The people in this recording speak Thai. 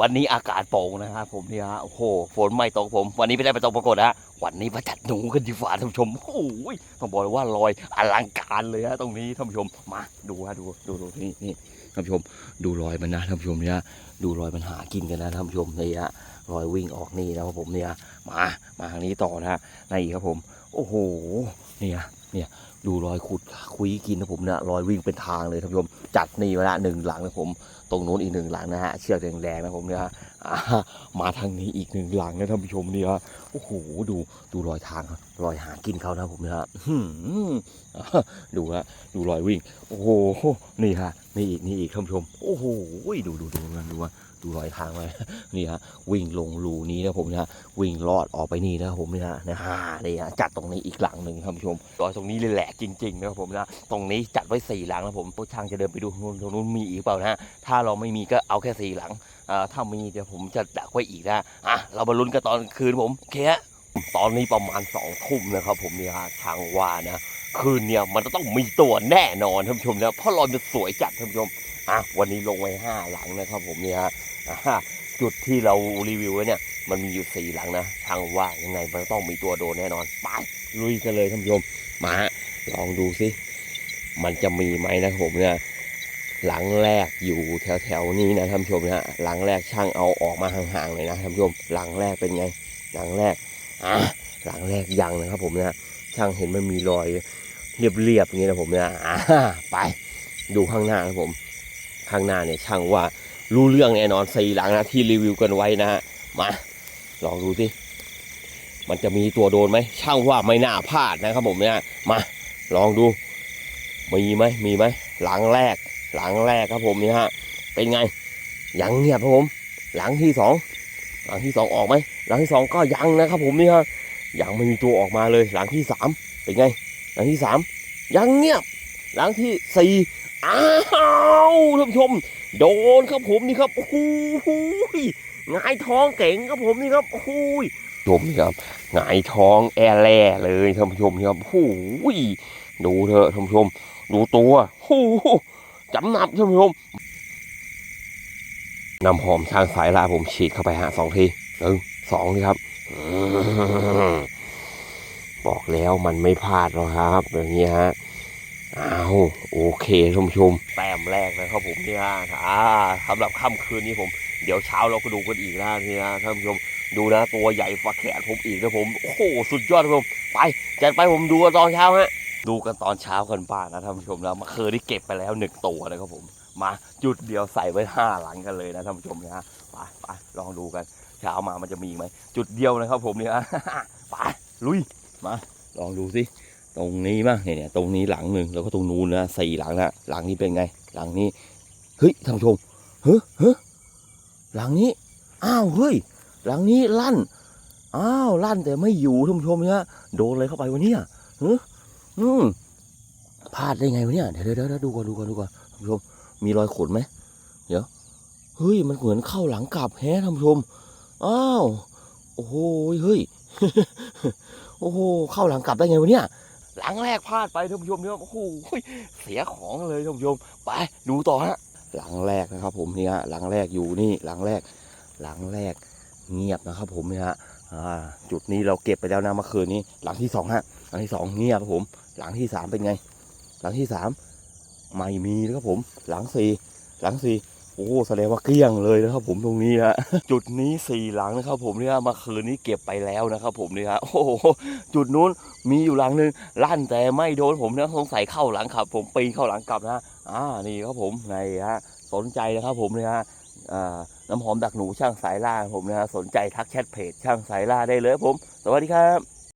วันนี้อากาศโปร่งนะครับผมเนี่ยฮะโอ้โหฝนไม่ตกผม วันนี้ไม่ได้ไปตกปรากฏฮะวันนี้มาจัดหนูกันดีกว่าท่านผู้ชมโอ้ยต้องบอกเลยว่าลอยอลังการเลยฮะตรงนี้ท่านผู้ชมมาดูฮะดูดูดูนี่นี่ท่านผู้ชมดูรอยมันนะท่านผู้ชมเนี่ยดูรอยมันหากินกันนะท่านผู้ชมนี่ฮะรอยวิ่งออกนี่นะครับผมเนี่ยมามาทางนี้ต่อนะฮะในอีกครับผม โอ้โหเนี่ยเนี่ย ดูรอยขุดคุยกินนะผมเนี่ยรอยวิ่งเป็นทางเลยท่านผู้ชมจัดนี่ไว้ละหนึ่งหลังนะผม ตรงนู้นอีกหนึ่งหลังนะฮะเชือกแดงๆนะผมเนี่ยฮะมาทางนี้อีกหนึ่งหลังนะท่านผู้ชมเนี่ยฮะโอ้โหดูดูรอยทางรอยหากินเขานะผมเนี่ยฮะอื้อหืออ่าดูฮะดูรอยวิ่ง โอ้โหนี่ฮะนี่อีกนี่อีกท่านผู้ชมโอ้โหดูดูดูนดูว่าดูรอยทางไว้นี่ฮะวิ่งลงรูนี้นะผมนะวิ่งลอดออกไปนี่นะผมเนี่ยฮะนะฮะนี่ฮะจัดตรงนี้อีกหลังหนึ่งท่านผู้ชมรอยตรงนี้เลยแหลกจริงๆนะครับผมนะตรงนี้จัดไว้สี่หลังนะผมพวกช่างจะเดินไปดูตรงนู้นมีอีกเปล่านะฮะถ้าเราไม่มีก็เอาแค่สี่หลังอ่าถ้ามีเดี๋ยวผมจะดักไว้อีกนะอะเรามาลุ้นกันตอนคืนผมโอเคฮะตอนนี้ประมาณสองทุ่มนะครับผมเนี่ยฮะทางว่านะคืนเนี่ยมันจะต้องมีตัวแน่นอนท่านผู้ชมนะเพราะรอยมันสวยจัดท่านผู้ชมอะวันนี้ลงไว้ห้าหลังนะครับผมเนี่ยฮะจุดที่เรารีวิวไว้เนี่ยมันมีอยู่สี่หลังนะทางว่ายังไงมันต้องมีตัวโดนแน่นอนไปลุยกันเลยท่านผู้ชมมาฮะ ลองดูสิมันจะมีไหมนะผมเนี่ยหลังแรกอยู่แถวๆนี้นะท่านชมนะฮะหลังแรกช่างเอาออกมาห่างๆเลยนะท่านชมหลังแรกเป็นไง หลังแรกอะหลังแรกยังนะครับผมนะช่างเห็นมันมีรอยเรียบๆอย่างนี้นะผมนะอ่าไปดูข้างหน้าครับผม ข้างหน้าเนี่ยช่างว่ารู้เรื่องแน่นอนสี่หลังนะที่รีวิวกันไว้นะฮะมาลองดูสิมันจะมีตัวโดนไหมช่างว่าไม่น่าพลาดนะครับผมเนี่ยมา ลองดู มีไหมมีไหมหลังแรก หลังแรกครับผมนี่ฮะเป็นไงยังเงียบครับผม หลังที่สองหลังที่สองออกไหมหลังที่สองก็ยังนะครับผมนี่ฮะยังไม่มีตัวออกมาเลย หลังที่สามเป็นไง หลังที่สามยังเงียบ หลังที่สี่อ้าวท่านผู้ชม โดนครับผมนี่ครับโอ้โหงายท้องเก่งครับผมนี่ครับโอ้โห ชมนะครับหงายท้องแอแล่เลยท่านผู้ชมนะครับโอ้โหดูเถอะท่านผู้ชม ดูตัวโอ้โหจำหนับท่านผู้ชมนำหอมช่างสายลาผมฉีดเข้าไปฮะสองทีหนึ่งสองนี่ครับ บอกแล้วมันไม่พลาดหรอกครับอย่างนี้ฮะอ้าวโอเคท่านผู้ชมแต้มแรกนะครับผมนี่ฮะอ่าสำหรับค่ำคืนนี้ผม เดี๋ยวเช้าเราก็ดูกันอีกนะนี่นะท่านผู้ชม ดูนะตัวใหญ่ฝาแขนผมอีกนะผมโอ้โหสุดยอดครับผมไปจัดไปผมดูตอนเช้าฮะดูกันตอนเช้ากันบ้างนะท่านผู้ชมแล้วมื่อคืนที่เก็บไปแล้วหนึ่งตัวนะครับผม มาจุดเดียวใส่ไว้ห้าหลังกันเลยนะท่านผู้ชมนะฮะไปไปลองดูกันเช้ามามันจะมีไหมจุดเดียวนะครับ ผมเนี่ยไปลุยมาลองดูสิตรงนี้บ้างเนี่ยตรงนี้หลังหนึ่งแล้วก็ตรงนู้นนะสี่หลังนะหลังนี้เป็นไง หลังนี้เฮ้ยท่านผู้ชมเฮ้ยเฮ้ยหลังนี้อ้าวเฮ้ย หลังนี้ลั่น อ้าวลั่นแต่ไม่อยู่ท่านผู้ชมเนี่ยโดนอะไรเข้าไปวะเนี่ยเฮ้ยอืมพลาดได้ไงวะเนี่ยเดี๋ยวเดี๋ยวเดี๋ยวดูก่อนดูก่อนดูก่อนท่านผู้ชมมีรอยขนไหมเดี๋ยวเฮ้ยมันเหมือนเข้าหลังกลับแฮะท่านผู้ชมอ้าวโอ้โหเฮ้ยโอ้โหเข้าหลังกลับได้ไงวะเนี่ยหลังแรกพลาดไปท่านผู้ชมเนี่ยโอ้โหเสียของเลยท่านผู้ชมไปดูต่อฮะหลังแรกนะครับ ผมเนี่ยหลังแรกอยู่นี่หลังแรก หลังแรก เงียบนะครับ ผมเนี่ยฮะจุดนี้เราเก็บไปแล้วนะเมื่อคืนนี้ หลังที่สองฮะหลังที่สองเงียบครับผม หลังที่สามเป็นไง หลังที่สามไม่มีนะครับผม หลังสี่หลังสี่โอ้แสดงว่าเกลี้ยงเลยนะครับผมตรงนี้ฮะจุดนี้สี่หลังนะครับ ผมเนี่ยเมื่อคืนนี้เก็บไปแล้วนะครับผมเนี่ยฮะโอ้โหจุดนู้นมีอยู่หลังหนึ่งลั่นแต่ไม่โดนผมนะสงสัยเข้าหลังขับ ผมปีนเข้าหลังกลับนะอ่านี่ครับผมในฮะสนใจนะครับผมเนี่ยฮะ น้ำหอมดักหนูช่างสายล่าผมนะฮะสนใจทักแชทเพจช่างสายล่าได้เลยครับผม สวัสดีครับ